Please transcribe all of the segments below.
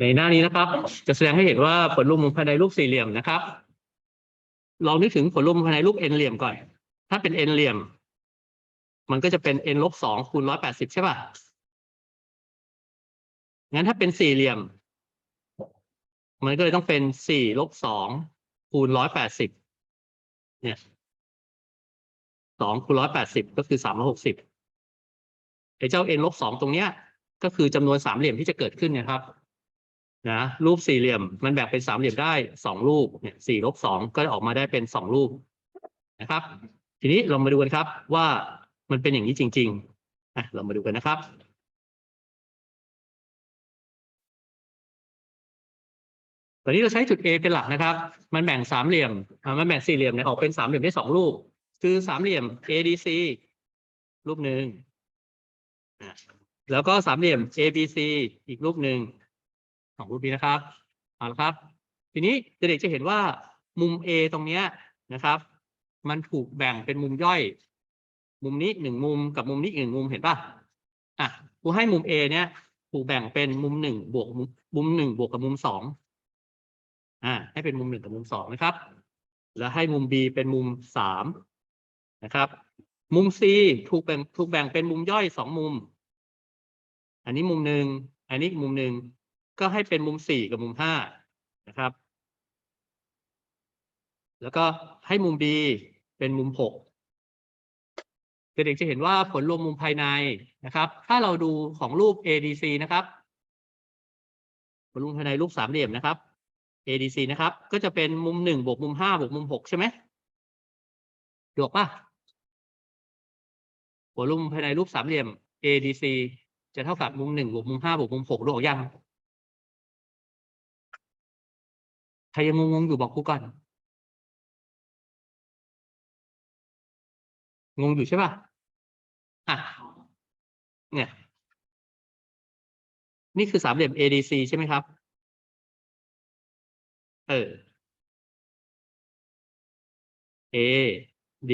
ในหน้านี้นะครับ จะแสดงให้เห็นว่าผลรวมมุมภายในรูปสี่เหลี่ยมนะครับลองนึกถึงผลรวมภายในรูป n เหลี่ยมก่อน ถ้าเป็น n เหลี่ยม มันก็จะเป็น n ลบสองคูณร้อยแปดสิบใช่ป่ะงั้นถ้าเป็นสี่เหลี่ยม มันก็เลยต้องเป็นสี่ลบสองคูณร้อยแปดสิบเนี่ยสองคูณร้อยแปดสิบก็คือสามร้อยหกสิบไอ้เจ้า n ลบสองตรงเนี้ย ก็คือจำนวนสามเหลี่ยมที่จะเกิดขึ้นเนะครับ นะรูปสี่เหลี่ยมมันแบ่งเป็นสามเหลี่ยมได้สองรูปเนี่ยสี่ลบสองก็ออกมาได้เป็นสองรูปนะครับ ทีนี้เรามาดูกันครับว่ามันเป็นอย่างนี้จริงๆอะเรามาดูกันนะครับตอนนี้เราใช้จุด A เป็นหลักนะครับ มันแบ่งสามเหลี่ยมอ่ามันแบ่งสี่เหลี่ยมเนี่ยออกเป็นสามเหลี่ยมได้สองรูป คือสามเหลี่ยม ADC รูปหนึ่งอะแล้วก็สามเหลี่ยม ABC อีกรูปหนึ่ง สองรูปนี้นะครับเอาละครับ ทีนี้เด็กๆจะเห็นว่ามุม A ตรงเนี้ยนะครับ มันถูกแบ่งเป็นมุมย่อย มุมนี้หนึ่งมุมกับมุมนี้อีกหนึ่งมุมเห็นป่ะอะครูให้มุม A เนี้ยถูกแบ่งเป็นมุมหนึ่งบวกมุมมุมหนึ่งบวกกับมุมสองอ่า ให้เป็นมุมหนึ่งกับมุมสองนะครับ แล้วให้มุม B เป็นมุมสามนะครับ มุม C ถูกแบ่งถูกแบ่งเป็นมุมย่อยสองมุม อันนี้มุมหนึ่งอันนี้อีกมุมหนึ่ง ก็ให้เป็นมุมสี่กับมุมห้านะครับ แล้วก็ให้มุม B เป็นมุมหกเด็กๆจะเห็นว่าผลรวมมุมภายในนะครับ ถ้าเราดูของรูป ADC นะครับ ผลรวมภายในรูปสามเหลี่ยมนะครับ ADC นะครับ ก็จะเป็นมุมหนึ่งบวกมุมห้าบวกมุมหกใช่ไหมถูกปะผลรวมมุมภายในรูปสามเหลี่ยม ADC จะเท่ากับมุมหนึ่งบวกมุมห้าบวกมุมหกดูออกยัง ครยังงงๆอยู่บอกครูก่อน งงอยู่ใช่ป่ะ อะ เนี่ย นี่คือสามเหลี่ยม ADC ใช่ไหมครับ เออ A D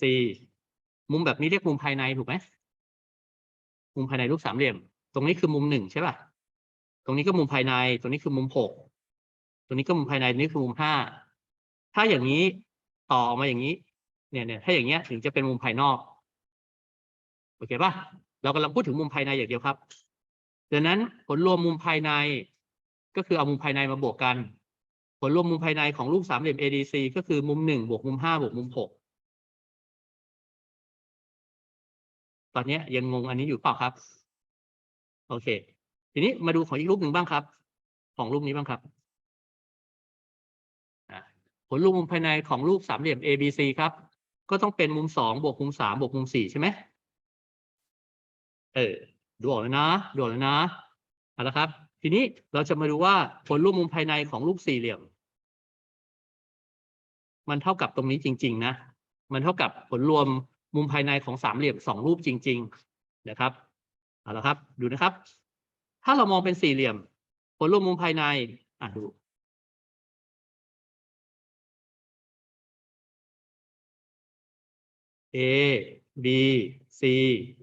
C มุมแบบนี้เรียกมุมภายในถูกไหม มุมภายในรูปสามเหลี่ยม ตรงนี้คือมุมหนึ่งใช่ป่ะ ตรงนี้ก็มุมภายใน ตรงนี้คือมุมหก ตัวนี้ก็มุมภายในนี้คือมุมห้าถ้าอย่างนี้ต่อออกมาอย่างนี้ เนี่ยเนี่ยถ้าอย่างเงี้ยถึงจะเป็นมุมภายนอกโอเคป่ะเรากำลังพูดถึงมุมภายในอย่างเดียวครับดังนั้นผลรวมมุมภายในก็คือเอามุมภายในมาบวกกัน ผลรวมมุมภายในของรูปสามเหลี่ยม ADC ก็คือมุมหนึ่งบวกมุมห้าบวกมุมหกตอนนี้ยังงงอันนี้อยู่เปล่าครับ โอเค ทีนี้มาดูของอีกรูปหนึ่งบ้างครับ ของรูปนี้บ้างครับ ผลรวมมุมภายในของรูปสามเหลี่ยม ABC ครับ ก็ต้องเป็นมุมสองบวกมุมสามบวกมุมสี่ใช่ไหมเออดูออกแล้วนะดูออกแล้วนะเอาละครับ ทีนี้เราจะมาดูว่าผลรวมมุมภายในของรูปสี่เหลี่ยม มันเท่ากับตรงนี้จริง ๆ นะ มันเท่ากับผลรวมมุมภายในของสามเหลี่ยมสองรูปจริง ๆ นะครับเอาละครับ ดูนะครับ ถ้าเรามองเป็นสี่เหลี่ยม ผลรวมมุมภายในอะดู A B C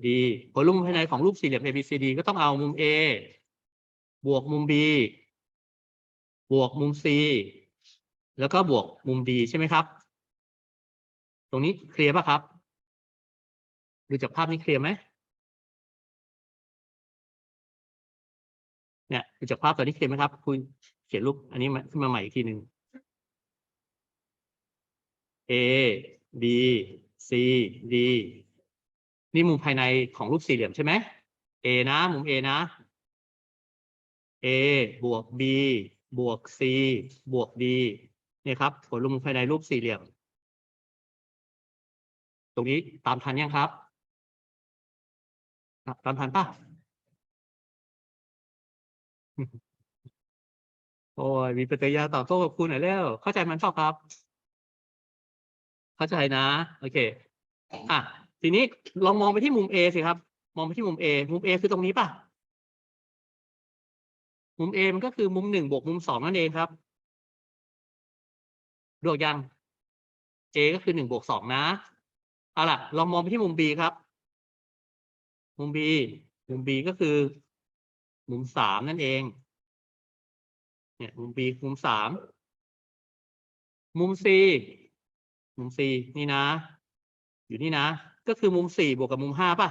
D ผลรวมภายในของรูปสี่เหลี่ยม A B C D ก็ต้องเอามุม A บวกมุม B บวกมุม C แล้วก็บวกมุม D ใช่ไหมครับ ตรงนี้เคลียร์ป่ะครับ ดูจากภาพนี้เคลียร์ไหมเนี่ยดูจากภาพตอนนี้เคลียร์ไหมครับ คุณเขียนรูปอันนี้มาขึ้นมาใหม่อีกทีหนึ่ง A B C D นี่มุมภายในของรูปสี่เหลี่ยมใช่ไหม A นะ มุม A นะ A บวก B บวก C บวก D เนี่ยครับผลรวมมุมภายในรูปสี่เหลี่ยม ตรงนี้ตามทันยังครับ ตามทันป่ะโอ้ยมีปฏิกิริยาตอบโต้กับคุณหน่อยแล้ว เข้าใจมันเปล่าครับ เข้าใจนะ โอเค อะ ทีนี้ลองมองไปที่มุม A สิครับ มองไปที่มุม A มุม A คือตรงนี้ป่ะ มุม A มันก็คือมุมหนึ่งบวกมุมสองนั่นเองครับดูออกยัง A ก็คือหนึ่งบวกสองนะ เอาล่ะ ลองมองไปที่มุม B ครับ มุม B มุม B ก็คือ มุมสามนั่นเอง เนี่ย มุม B มุมสาม มุม C มุม C นี่นะ อยู่นี่นะ ก็คือมุมสี่บวกกับมุมห้าป่ะ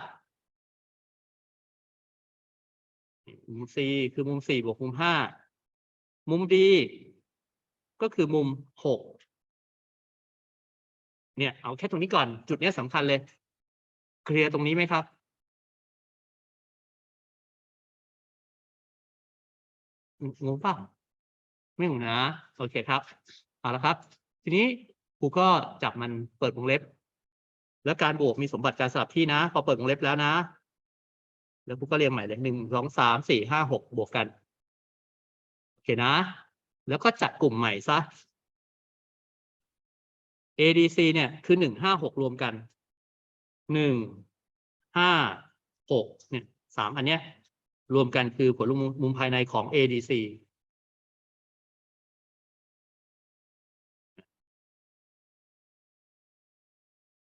นี่มุม C คือมุมสี่บวกมุมห้ามุม D ก็คือมุมหกเนี่ยเอาแค่ตรงนี้ก่อนจุดนี้สำคัญเลย เคลียร์ตรงนี้ไหมครับงงเปล่าไม่งงนะ โอเคครับ เอาละครับ ทีนี้ ครูก็จับมันเปิดวงเล็บ แล้วการบวกมีสมบัติการสลับที่นะ พอเปิดวงเล็บแล้วนะ แล้วครูก็เรียงใหม่เลยหนึ่งสองสามสี่ห้าหกบวกกันโอเคนะ แล้วก็จัดกลุ่มใหม่ซะ ADC เนี่ยคือหนึ่งห้าหกรวมกันหนึ่งห้าหกเนี่ยสามอันเนี้ยรวมกันคือผลมุมมุมภายในของ ADC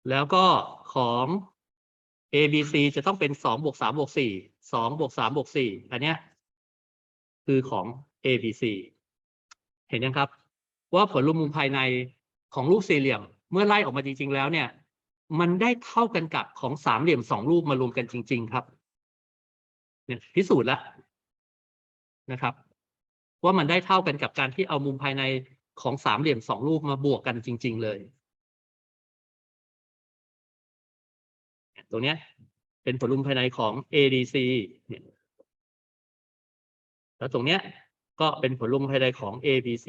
แล้วก็ของ ABC จะต้องเป็นสองบวกสามบวกสี่สองบวกสามบวกสี่อันเนี้ยคือของ ABC เห็นยังครับ ว่าผลรวมมุมภายในของรูปสี่เหลี่ยม เมื่อไล่ออกมาจริง ๆ แล้วเนี่ย มันได้เท่ากันกับของสามเหลี่ยมสองรูปมารวมกันจริง ๆ ครับ เนี่ยพิสูจน์แล้วนะครับ ว่ามันได้เท่ากันกับการที่เอามุมภายในของสามเหลี่ยมสองรูปมาบวกกันจริง ๆ เลย ตรงเนี้ย เป็นผลรวมภายในของ ADC เนี่ยแล้วตรงเนี้ย ก็เป็นผลรวมภายในของ ABC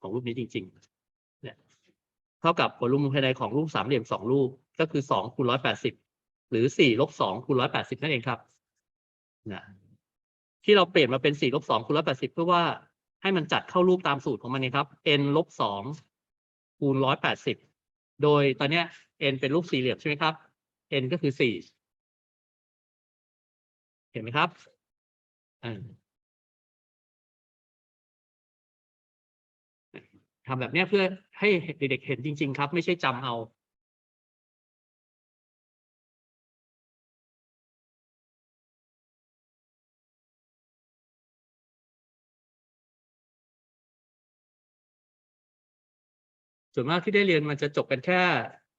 ของรูปนี้จริง ๆ เนี่ย เท่ากับผลรวมภายในของรูปสามเหลี่ยมสองรูปก็คือสองคูณร้อยแปดสิบหรือสี่ลบสองคูณร้อยแปดสิบนั่นเองครับนะที่เราเปลี่ยนมาเป็นสี่ลบสองคูณร้อยแปดสิบเพื่อว่าให้มันจัดเข้ารูปตามสูตรของมันนี่ครับ n ลบสองคูณร้อยแปดสิบโดยตอนเนี้ย n เป็นรูปสี่เหลี่ยมใช่ไหมครับ n ก็คือสี่เห็นไหมครับทำแบบนี้เพื่อให้เด็กๆเห็นจริง ๆ ครับ ไม่ใช่จำเอาส่วนมากที่ได้เรียนมันจะจบกันแค่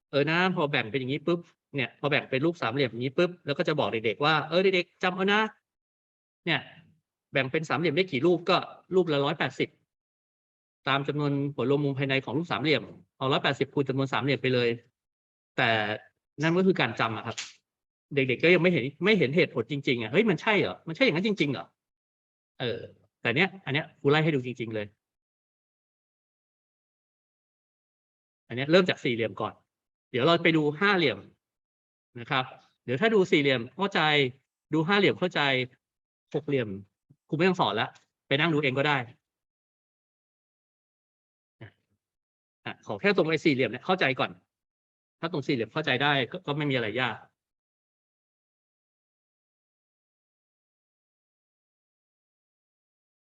เออนะพอแบ่งเป็นอย่างนี้ปุ๊บ เนี่ยพอแบ่งเป็นรูปสามเหลี่ยมนี้ปุ๊บแล้วก็จะบอกเด็กๆว่าเออเด็กๆจำเอานะ เนี่ย แบ่งเป็นสามเหลี่ยมได้กี่รูปก็รูปละร้อยแปดสิบตามจำนวนผลรวมมุมภายในของรูปสามเหลี่ยมเอาร้อยแปดสิบคูณจำนวนสามเหลี่ยมไปเลย แต่นั่นก็คือการจำอะครับ เด็ก ๆ ก็ยังไม่เห็นไม่เห็นเหตุผลจริงๆอะเฮ้ยมันใช่เหรอมันใช่อย่างนั้นจริงๆเหรอเออ แต่เนี้ย อันเนี้ยกูไล่ให้ดูจริง ๆ เลย อันเนี้ยเริ่มจากสี่เหลี่ยมก่อน เดี๋ยวเราไปดูห้าเหลี่ยม นะครับ เดี๋ยวถ้าดูสี่เหลี่ยมเข้าใจ ดูห้าเหลี่ยมเข้าใจหกเหลี่ยมครูไม่ต้องสอนละไปนั่งดูเองก็ได้ขอแค่ตรงไอ้สี่เหลี่ยมเนี่ยเข้าใจก่อน ถ้าตรงสี่เหลี่ยมเข้าใจได้ก็ไม่มีอะไรยาก